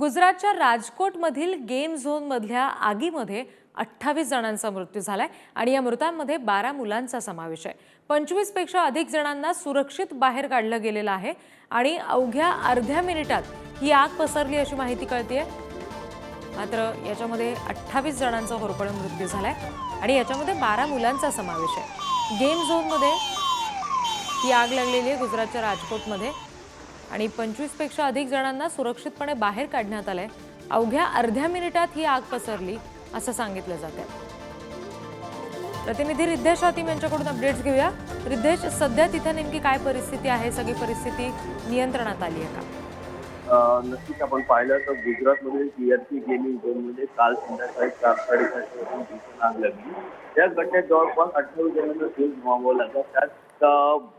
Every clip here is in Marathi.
गुजरातच्या राजकोटमधील गेम झोनमधल्या आगीमध्ये अठ्ठावीस जणांचा मृत्यू झालाय आणि या मृतांमध्ये बारा मुलांचा समावेश आहे. पंचवीसपेक्षा अधिक जणांना सुरक्षित बाहेर काढलं गेलेलं आहे आणि अवघ्या अर्ध्या मिनिटात ही आग पसरली अशी माहिती कळते मात्र याच्यामध्ये अठ्ठावीस जणांचा होरपळ मृत्यू झालाय आणि याच्यामध्ये बारा मुलांचा समावेश आहे. गेम झोनमध्ये ही आग लागलेली आहे गुजरातच्या राजकोटमध्ये. आणि पंचवीसपेक्षा अधिक जणांना सुरक्षितपणे बाहेर काढण्यात आलंय. अवघ्या अर्ध्या मिनिटात ही आग पसरली असं सांगितलं जात आहे प्रतिनिधी रिद्धेश हातीम यांच्याकडून अपडेट्स घेऊया. रिद्धेश सध्या तिथे नेमकी काय परिस्थिती आहे? सगळी परिस्थिती नियंत्रणात आली आहे का? नक्कीच आपण पाहिलं तर गुजरातमधील टीआरपी गेमिंग झोनमध्ये काल संध्याकाळी चार साडेचारशे आग लागली. त्या घटनेत जवळपास अठ्ठावीस जणांना जीव गमावावा लागला त्यात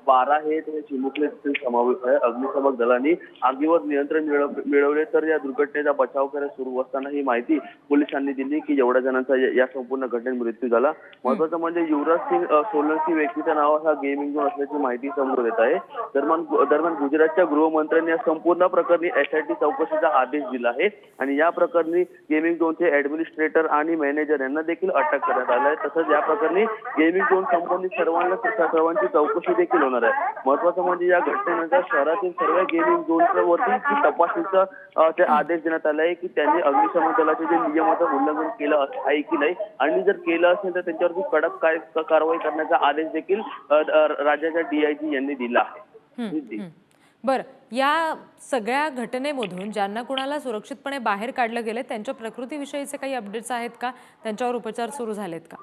बारा हे ते चिमुकले देखील समावेश आहे अग्निशामक दलांनी आगीवर नियंत्रण मिळवले. तर या दुर्घटनेचा बचाव कार्य सुरू असताना ही माहिती पोलिसांनी दिली की एवढ्या जणांचा या- संपूर्ण घटनेत मृत्यू झाला. महत्वाचं म्हणजे युवराज सिंग सोलंकी व्यक्तीचं नाव हा गेमिंग झोन असल्याची माहिती समोर येत आहे. दरम्यान दरम्यान गुजरातच्या गृहमंत्र्यांनी या संपूर्ण प्रकरणी एसआयटी चौकशीचा आदेश दिला आहे. आणि या प्रकरणी गेमिंग झोनचे ऍडमिनिस्ट्रेटर आणि मॅनेजर यांना देखील अटक करण्यात आलं आहे. तसंच या प्रकरणी गेमिंग झोन संबंधित सर्वांना सर्वांची चौकशी देखील होणार आहे. महत्वाचं म्हणजे या घटनेनंतर शहरातील सर्व गेमिंग झोनच्या वरती तपासणीचा ते आदेश देण्यात आला आहे की त्यांनी अग्निशमन दलाचे जे नियमाचं उल्लंघन केलं आहे की नाही? आणि जर केलं असेल तर त्यांच्यावरती कडक काय कारवाई करण्याचा आदेश देखील राज्याच्या डीआयजी यांनी दिला आहे. बरं या सगळ्या घटनेमधून ज्यांना कुणाला सुरक्षितपणे बाहेर काढलं गेले त्यांच्या प्रकृतीविषयीचे काही अपडेट्स आहेत का? त्यांच्यावर उपचार सुरू झालेत का?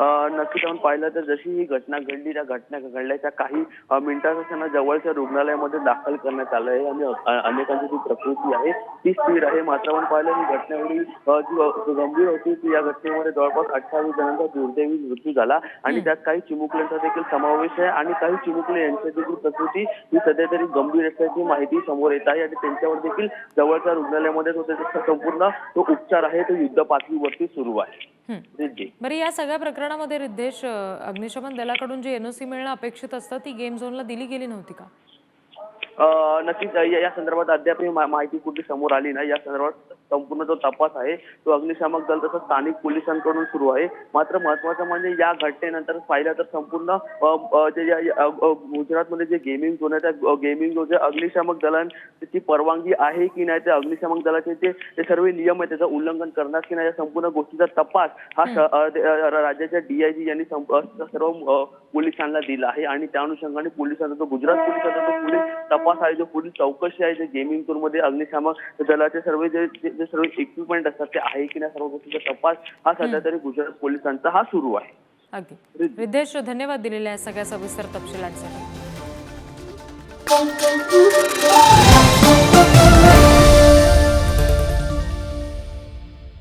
नक्कीच आपण पाहिलं तर जशी ही घटना घडली त्या घटना घडल्याच्या काही मिनिटातच त्यांना जवळच्या रुग्णालयामध्ये दाखल करण्यात आलं आहे आणि अनेकांची जी प्रकृती आहे ती स्थिर आहे. मात्र आपण पाहिलं ही घटना एवढी अ, जी गंभीर होती की या घटनेमध्ये जवळपास अठ्ठावीस जणांचा दुर्दैवी मृत्यू झाला आणि त्यात काही चिमुकल्यांचा देखील समावेश आहे आणि काही चिमुकले यांची देखील प्रकृती ही सध्या तरी गंभीर असल्याची माहिती समोर येत आहे आणि त्यांच्यावर देखील जवळच्या रुग्णालयामध्ये तो त्याचा संपूर्ण तो उपचार आहे तो युद्ध पातळीवरती सुरू आहे. बरं या सगळ्या प्रकरणामध्ये रिद्धेश अग्निशमन दलाकडून जी एनओसी मिळणं अपेक्षित असतं ती गेम झोनला दिली गेली नव्हती का? नक्कीच या या संदर्भात अद्याप माहिती कुठली समोर आली नाही. या संदर्भात संपूर्ण जो तपास आहे तो अग्निशामक दल तसंच स्थानिक पोलिसांकडून सुरू आहे. मात्र महत्वाचं म्हणजे या घटनेनंतर पाहिलं तर संपूर्ण गुजरातमध्ये जे गेमिंग झोन आहे त्या गेमिंग झोनचे अग्निशामक दलांची परवानगी आहे की नाही त्या अग्निशामक दलाचे जे सर्व नियम आहे त्याचं उल्लंघन करणार की नाही या संपूर्ण गोष्टीचा तपास हा राज्याच्या डीआयजी यांनी सर्व पोलिसांना दिला आहे. आणि त्या अनुषंगाने पोलिसांचा जो गुजरात पोलिसांचा जो पुढील तपास आहे जो पुढील चौकशी आहे जे गेमिंग झोनमध्ये अग्निशामक दलाचे सर्व जे जे सर्व इक्विपमेंट असतात ते आहे की नाही सर्व गोष्टीचा तपास हा सध्या तरी गुजरात पोलिसांचा हा सुरू आहे. अगदी. रिद्धेश धन्यवाद दिलेल्या या सगळ्या सविस्तर तपशिलांसाठी.